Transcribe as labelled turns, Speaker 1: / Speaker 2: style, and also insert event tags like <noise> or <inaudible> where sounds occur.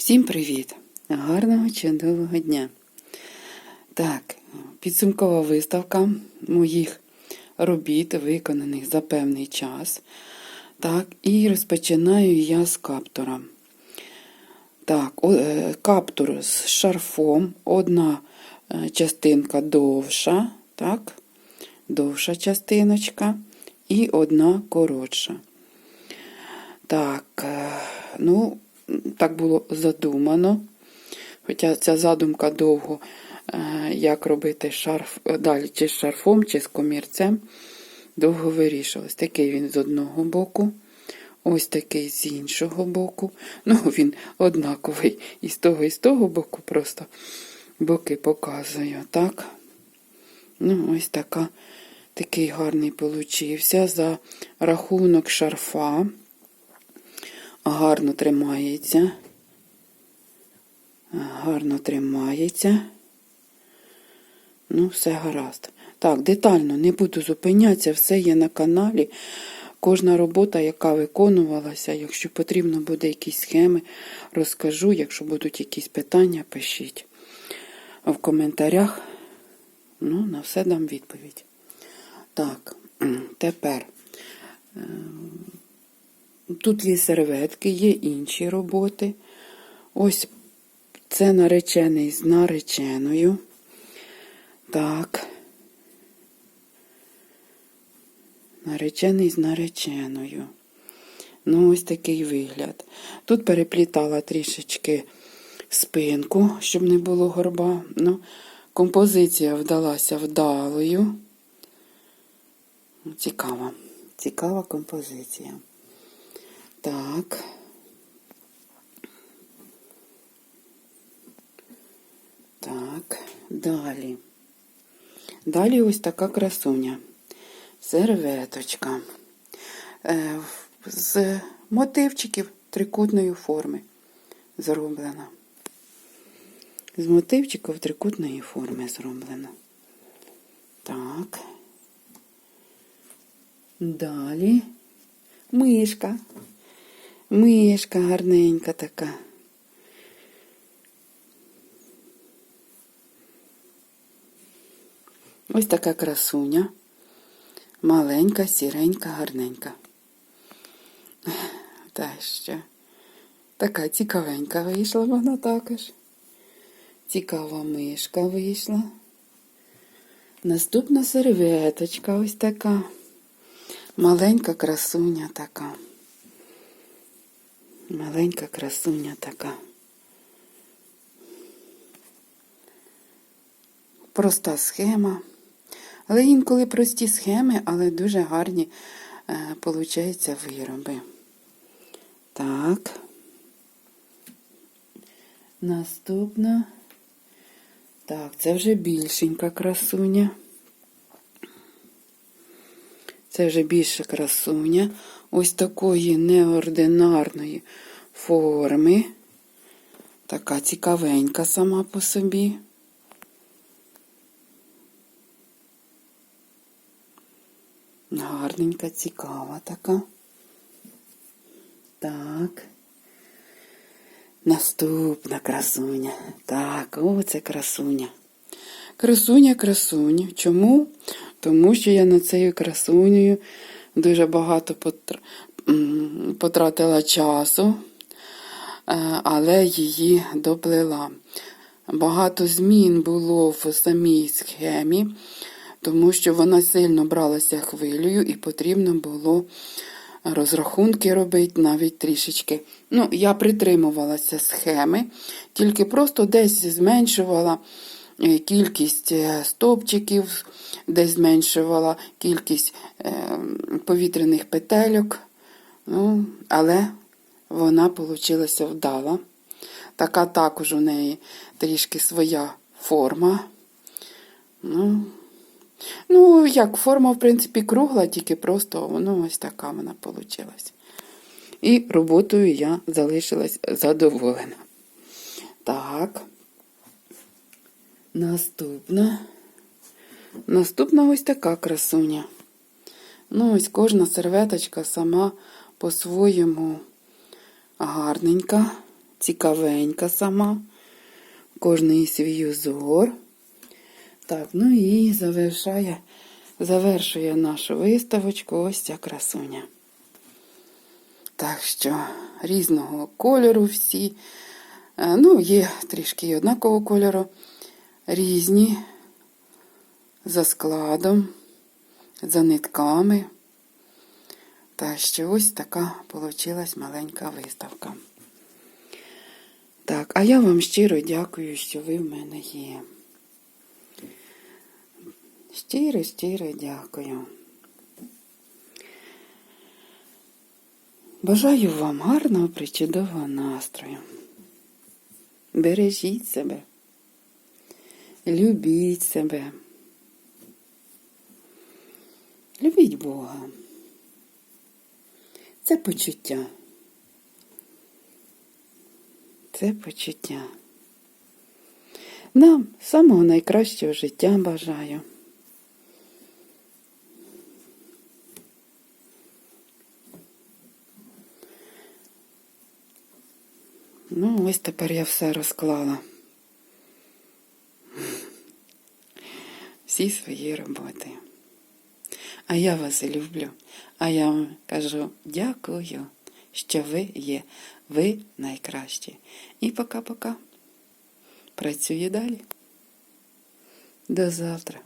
Speaker 1: Всім привіт! Гарного чудового дня! Так, підсумкова виставка моїх робіт, виконаних за певний час. Так, і розпочинаю я з каптора. Так, е, каптур з шарфом, одна е, частинка довша, так, довша частиночка і одна коротша. Так, е, ну, так було задумано. Хоча ця задумка довго, е, як робити шарф, е, далі чи з шарфом, чи з комірцем, довго вирішувалось. Такий він з одного боку, ось такий з іншого боку. Ну, він однаковий і з того, і з того боку, просто боки показую, так? Ну, ось така, такий гарний получився за рахунок шарфа гарно тримається. Гарно тримається. Ну, все гаразд. Так, детально не буду зупинятися, все є на каналі. Кожна робота, яка виконувалася, якщо потрібно буде якісь схеми, розкажу. Якщо будуть якісь питання, пишіть в коментарях. Ну, на все дам відповідь. Так, <clears throat> тепер. Тут є серветки, є інші роботи. Ось це наречений з нареченою. Так. Наречений з нареченою. Ну, ось такий вигляд. Тут переплітала трішечки спинку, щоб не було горба. Ну, композиція вдалася вдалою. Цікава. Цікава композиція. Так. Так, далі. Далі ось така красуня. Серветочка. Е, з мотивчиків трикутної форми зроблена. З мотивчиків трикутної форми зроблена. Так. Далі мишка. Мишка гарненька така. Ось така красуня. Маленька, сіренька, гарненька. Та ще. Така цікавенька вийшла вона також. Цікава мишка вийшла. Наступна серветочка ось така. Маленька красуня така. Маленька красуня така. Проста схема. Але інколи прості схеми, але дуже гарні е, вироби. Так. Наступна. Так, це вже більшенька красуня. Це вже більше красуня. Ось такої неординарної форми. Така цікавенька сама по собі. Гарненька, цікава така. Так. Наступна красуня. Так, о, це красуня. Красуня, красуня. Чому? Тому що я над цією красунею дуже багато потратила часу, е, але її доплела. Багато змін було в самій схемі, тому що вона сильно бралася хвилею і потрібно було розрахунки робити навіть трішечки. Ну, я притримувалася схеми, тільки просто десь зменшувала кількість е, стовпчиків, десь зменшувала кількість е, повітряних петельок. Ну, але вона вийшла вдала. Така також у неї трішки своя форма. Ну, ну, як форма, в принципі, кругла, тільки просто воно ось така вона вийшла. І роботою я залишилась задоволена. Так. Наступна. Наступна ось така красуня. Ну, ось кожна серветочка сама по-своєму гарненька. цікавенька сама. Кожний свій узор. Так, ну і завершає, завершує нашу виставочку ось ця красуня. Так що різного кольору всі. Е, Ну, є трішки однакового кольору, різні за складом, за нитками. Так що ось така получилась маленька виставка. Так, а я вам щиро дякую, що ви в мене є. Щиро, щиро дякую. Бажаю вам гарного, причудового настрою. Бережіть себе, любіть себе. Любіть Бога. Це почуття. Це почуття. Нам самого найкращого життя бажаю. Ну, ось тепер я все розклала. Всі свої роботи. А я вас люблю. А я вам кажу дякую, що ви є. Ви найкращі. І пока-пока. Працюю далі. До завтра.